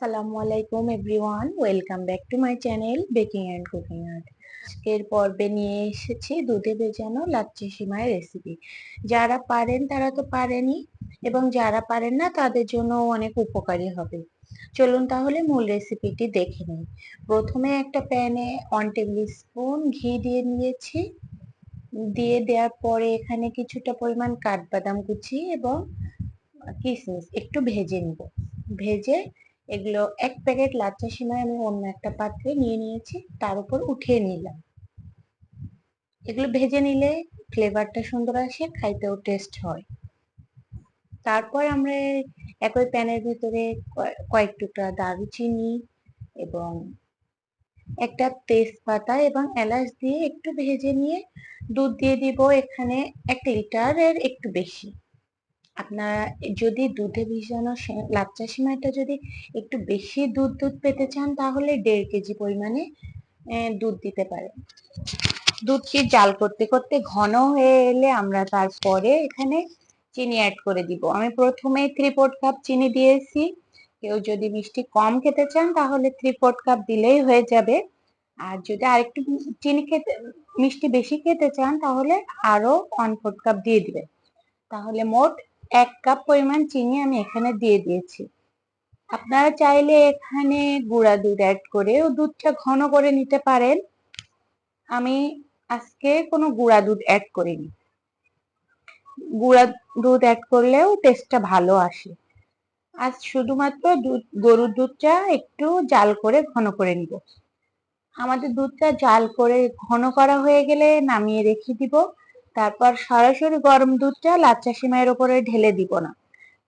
আসসালামু আলাইকুম everyone, welcome back to my channel baking and cooking art. আজকের পর্বে নিয়ে এসেছি দুধে ভেজানো লাচ্ছি সিমাই রেসিপি। যারা পারেন তারা তো পারেনই, এবং যারা পারেন না তাদের জন্য অনেক উপকারী হবে। চলুন তাহলে মূল রেসিপিটি দেখে নিই। প্রথমে একটা প্যানে ওয়ান টেবিল স্পুন ঘি দিয়ে নিয়েছি। দিয়ে দেওয়ার পরে এখানে কিছুটা পরিমাণ কাঠবাদাম কুচি এবং কিশমিশ একটু ভেজে নিব। ভেজে এগুলো এক প্যাকেট লাচ্চা সিমাই আমি অন্য একটা পাত্রে নিয়ে নিয়েছি, তার উপর উঠিয়ে নিলাম। এগুলো ভেজে নিলে ফ্লেভারটা সুন্দর আসে, খাইতেও টেস্ট হয়। তারপর আমরা একই প্যানের ভিতরে কয়েক টুকরা দারুচিনি এবং একটা তেজপাতা এবং এলাচ দিয়ে একটু ভেজে নিয়ে দুধ দিয়ে দিব এখানে এক লিটারের একটু বেশি। আপনারা যদি দুধে ভিজানো লাচ্চা সিমাইটা যদি একটু বেশি দুধ দুধ পেতে চান, তাহলে দেড় কেজি পরিমাণে দুধ দিতে পারেন। দুধটি জাল করতে করতে ঘন হয়ে এলে আমরা তারপরে এখানে চিনি অ্যাড করে দিব। আমি প্রথমে থ্রি ফোর্থ কাপ চিনি দিয়েছি। কেউ যদি মিষ্টি কম খেতে চান, তাহলে থ্রি ফোর্থ কাপ দিলেই হয়ে যাবে। আর যদি আরেকটু চিনি খেতে, মিষ্টি বেশি খেতে চান, তাহলে আরও ওয়ান ফোর্থ কাপ দিয়ে দিবেন। তাহলে মোট এক কাপ পরিমাণ চিনি আমি এখানে দিয়ে দিয়েছি। আপনারা চাইলে এখানে গুঁড়া দুধ অ্যাড করে ও দুধটা ঘন করে নিতে পারেন। আমি আজকে কোনো গুঁড়া দুধ অ্যাড করিনি। গুঁড়া দুধ অ্যাড করলেও টেস্টটা ভালো আসে। আজ শুধুমাত্র দুধ, গরুর দুধটা একটু জাল করে ঘন করে নিব। আমাদের দুধটা জাল করে ঘন করা হয়ে গেলে নামিয়ে রেখে দিব। তারপর সরাসরি গরম দুধটা লাচ্চা সিমাইয়ের উপরে ঢেলে দিব না।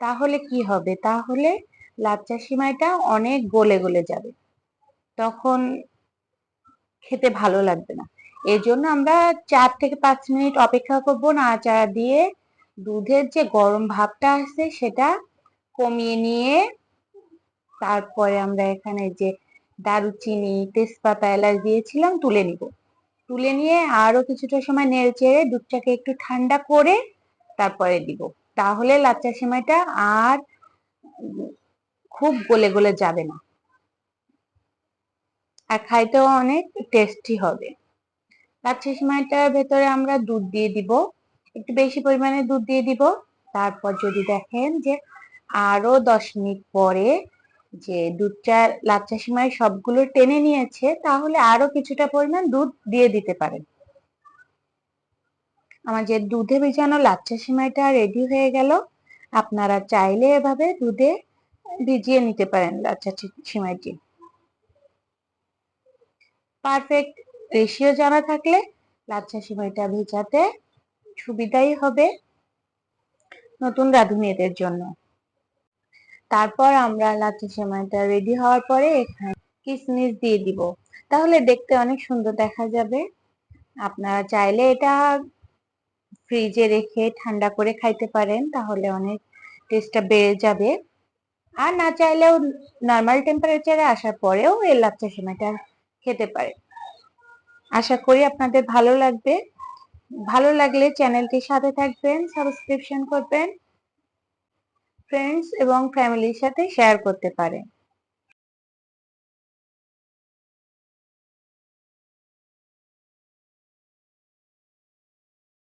তাহলে কি হবে? তাহলে লাচ্চা সিমাইটা অনেক গলে গলে যাবে। তখন খেতে ভালো লাগবে না। এই জন্য আমরা চার থেকে পাঁচ মিনিট অপেক্ষা করব নাড়াচাড়া দিয়ে দুধের যে গরম ভাবটা আছে সেটা কমিয়ে নিয়ে তারপরে আমরা এখানে যে দারুচিনি, তেজপাতা এলাচ দিয়েছিলাম তুলে নিব। তুলে নিয়ে আরও কিছুটা সময় নেড়ে চেড়ে দুধটাকে একটু ঠান্ডা করে তারপরে দিব। তাহলে লাচ্চা সেমাইটা আর খুব গলে গলে যাবে না। আর খাইতেও অনেক টেস্টি হবে। লাচ্চা সেমাইটার ভেতরে আমরা দুধ দিয়ে দিব। একটু বেশি পরিমাণে দুধ দিয়ে দিব। তারপর যদি দেখেন যে আরও দশ মিনিট পরে যে দুধটা লাচ্চা সিমাই সবগুলো টেনে নিয়েছে, তাহলে আরও কিছুটা পরিমাণ দুধ দিয়ে দিতে পারেন। আমার যে দুধে ভিজানো লাচ্চা সিমাইটা রেডি হয়ে গেল, আপনারা চাইলে এভাবে দুধে ভিজিয়ে নিতে পারেন সিমাইটি। পারফেক্ট রেশিও জানা থাকলে লাচ্চা সিমাইটা ভেজাতে সুবিধাই হবে নতুন রাঁধুনিদের জন্য। তারপর আমরা লাচ্ছি সেমাইটা রেডি হওয়ার পরে এখানে কিশমিশ দিয়ে দিব। তাহলে দেখতে অনেক সুন্দর দেখা যাবে। আপনারা চাইলে এটা ফ্রিজে রেখে ঠান্ডা করে খাইতে পারেন, তাহলে অনেক টেস্টটা বেড়ে যাবে। আর না চাইলেও নর্মাল টেম্পারেচারে আসার পরেও এই লাচ্চা সেমাইটা খেতে পারে আশা করি আপনাদের ভালো লাগবে। ভালো লাগলে চ্যানেলটির সাথে থাকবেন সাবস্ক্রিপশন করবেন। ফ্রেন্ডস এবং ফ্যামিলির সাথে শেয়ার করতে পারেন